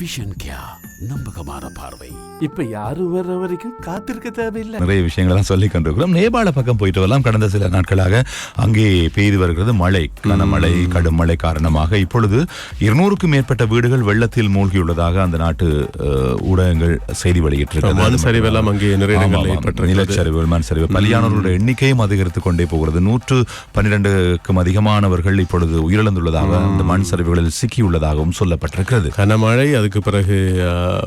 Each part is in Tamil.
विजन क्या? நம்பகமான பார்வை. இப்ப யாரும் வர்ற வரைக்கும் காத்திருக்க தேவையில்லை. நிறைய விஷயங்களெல்லாம் சொல்லி கொண்டிருக்கிறோம். நேபாள பக்கம் போயிட்டு வரலாம். கடந்த சில நாட்களாக அங்கே பெய்து வருகிறது மழை கனமழை கடும் மழை காரணமாக. இப்பொழுது இருநூறுக்கும் மேற்பட்ட வீடுகள் வெள்ளத்தில் மூழ்கியுள்ளதாக அந்த நாட்டு ஊடகங்கள் செய்தி வெளியிட்டிருக்கிறது. நிலச்சரிவு மண் சரிவு பலியானவர்களுடைய எண்ணிக்கையும் அதிகரித்துக் கொண்டே போகிறது. நூற்று பன்னிரண்டுக்கும் அதிகமானவர்கள் இப்பொழுது உயிரிழந்துள்ளதாக அந்த மண் சரிவுகளில் சிக்கியுள்ளதாகவும் சொல்லப்பட்டிருக்கிறது. கனமழை அதுக்கு பிறகு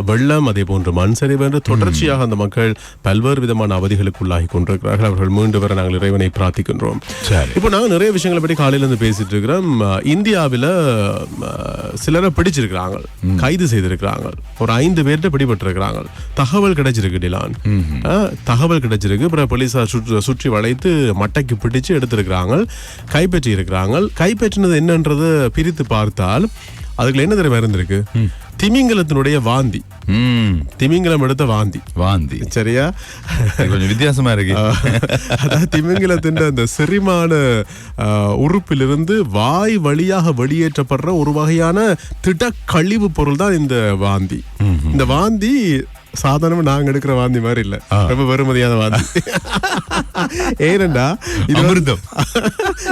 வெள்ளம் அதே போன்று மண் சரிவு என்று தொடர்ச்சியாக அந்த மக்கள் பல்வேறு விதமான அவதிகளுக்கு உள்ளாகி கொண்டிருக்கிறார்கள். அவர்கள் மீண்டு வர நாங்கள் இறைவனை பிரார்த்திக்கின்றோம். இப்போ நாங்கள் நிறைய விஷயங்களை பற்றி காலையில இருந்து பேசிட்டு இருக்கிறோம். இந்தியாவில சிலரை பிடிச்சிருக்கிறாங்க. கைது செய்திருக்கிறாங்க. ஒரு ஐந்து பேர்கிட்ட பிடிபட்டிருக்கிறாங்க. தகவல் கிடைச்சிருக்கு டிலான். தகவல் கிடைச்சிருக்கு. அப்புறம் போலீஸார் சுற்றி சுற்றி வளைத்து மட்டைக்கு பிடிச்சு எடுத்திருக்கிறாங்க. கைப்பற்றி இருக்கிறாங்க கைப்பற்றினது என்னன்றது பிரித்து பார்த்தால் அதுக்குள்ள என்ன தெரியுமா இருந்திருக்கு? திமிங்கலத்தினுடைய வாந்தி. திமிங்கலம் எடுத்த வாந்தி. வாந்தி. சரியா? கொஞ்சம் வித்தியாசமா இருக்கு. அதாவது திமிங்கலத்தின் அந்த செரிமான உறுப்பிலிருந்து வாய் வழியாக வெளியேற்றப்படுற ஒரு வகையான திட கழிவு பொருள் தான் இந்த வாந்தி. இந்த வாந்தி சாதாரணமா நாங்க எடுக்கிற வாந்தி மாதிரி இல்ல. ரொம்ப வெறுமதியான வாந்தி. ஏனண்டா இது அமிர்தம்.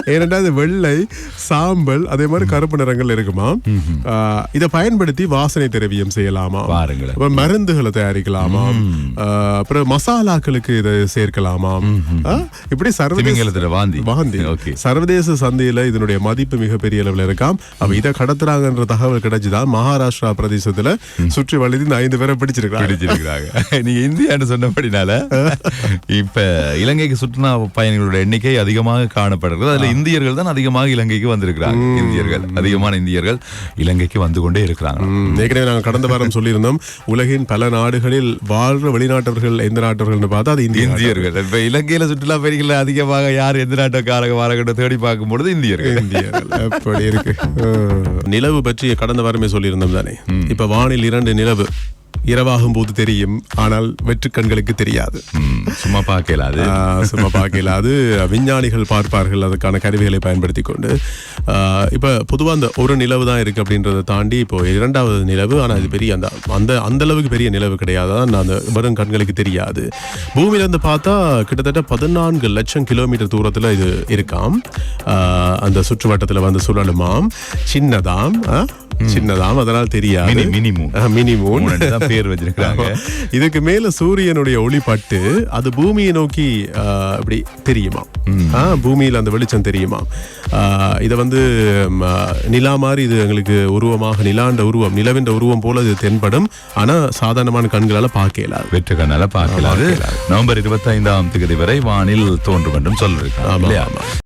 ஏனண்டா இது வெள்ளை சாம்பல் அதே மாதிரி கருப்பு நிறங்கள் இருக்குமா? இதை பயன்படுத்தி வாசனை திரவியம் செய்யலாமா? மருந்துகளை தயாரிக்கலாமாம் ஆஹ், அப்புறம் மசாலாக்களுக்கு இதை சேர்க்கலாமாம் ஆஹ், இப்படி சர்வதேச வாந்தி. வாந்தி. சர்வதேச சந்தையில இதனுடைய மதிப்பு மிகப்பெரிய அளவுல இருக்காம். அப்ப இதை கடத்துறாங்கன்ற தகவல் கிடைச்சுதான் மகாராஷ்டிரா பிரதேசத்துல சுற்றி வளைத்து இந்த ஐந்து பேரை பிடிச்சிருக்காங்க பிடிச்சிருக்கிறாங்க நீங்க இந்தியான்னு சொன்னபடினால இப்ப இலங்கைக்கு சுற்றுலா பயணிகளோட எண்ணிக்கை அதிகமாக காணப்படுகிறது. அதுல இந்தியர்கள் தான் அதிகமாக இலங்கைக்கு வந்திருக்கிறாங்க. இந்தியர்கள் அதிகமான இந்தியர்கள் இலங்கைக்கு வந்து கொண்டே இருக்கிறாங்க. ஏற்கனவே நாங்க கடந்த வாரம் சொல்லியிருந்தோம் உலகின் பல நாடுகளில் வாழ்ற வெளிநாட்டவர்கள் எந்த நாட்டவர்கள்னு பார்த்தா அது இந்திய இந்தியர்கள். இப்ப இலங்கையில சுற்றுலா பயணிகள் அதிகமாக யார் எந்த நாட்டுக்காரங்க வாரகட்ட தேடி பார்க்கும் பொழுது இந்தியர்கள். இந்தியர்கள். அப்படி இருக்கு. நிலவு பற்றி கடந்த வாரமே சொல்லியிருந்தோம் தானே. இப்ப வானில் இரண்டு நிலவு. இரவாகும் போது தெரியும் ஆனால் வெற்று கண்களுக்கு தெரியாது. சும்மா பார்க்கல அது சும்மா பார்க்கல அது விஞ்ஞானிகள் பார்ப்பார்கள் அதுக்கான கருவிகளை பயன்படுத்தி கொண்டு இப்ப பொதுவா அந்த ஒரு நிலவு தான் இருக்கு அப்படின்றத தாண்டி இப்போ இரண்டாவது நிலவு ஆனா இது பெரிய அந்த அந்த அந்த அளவுக்கு பெரிய நிலவு கிடையாது. அந்த வெறும் கண்களுக்கு தெரியாது. பூமியில இருந்து பார்த்தா கிட்டத்தட்ட பதினான்கு லட்சம் கிலோமீட்டர் தூரத்துல இது இருக்காம். அந்த சுற்றுவட்டத்துல வந்து சுழலுமாம். சின்னதாம் சின்னதாம் அதனால் தெரியாது. Mini mini Moon. மினி பேர் வச்சிருக்காங்க இதுக்கு மேல சூரியனுடைய ஒளி பட்டு அது பூமியை நோக்கி இப்படி தெரியுமா? பூமியில அந்த வெளிச்சம் தெரியுமா? இதை வந்து நிலா மாதிரி இது எங்களுக்கு உருவமாக நிலாண்ட உருவம் நிலவின்ற உருவம் போல இது தென்படும். ஆனா சாதாரணமான கண்களால பார்க்க இயலாது. வெற்று கண்ணால பார்க்கலாது நவம்பர் இருபத்தி ஐந்தாம் தேதி வரை வானில் தோன்றும் என்றும் சொல்லிருக்காங்க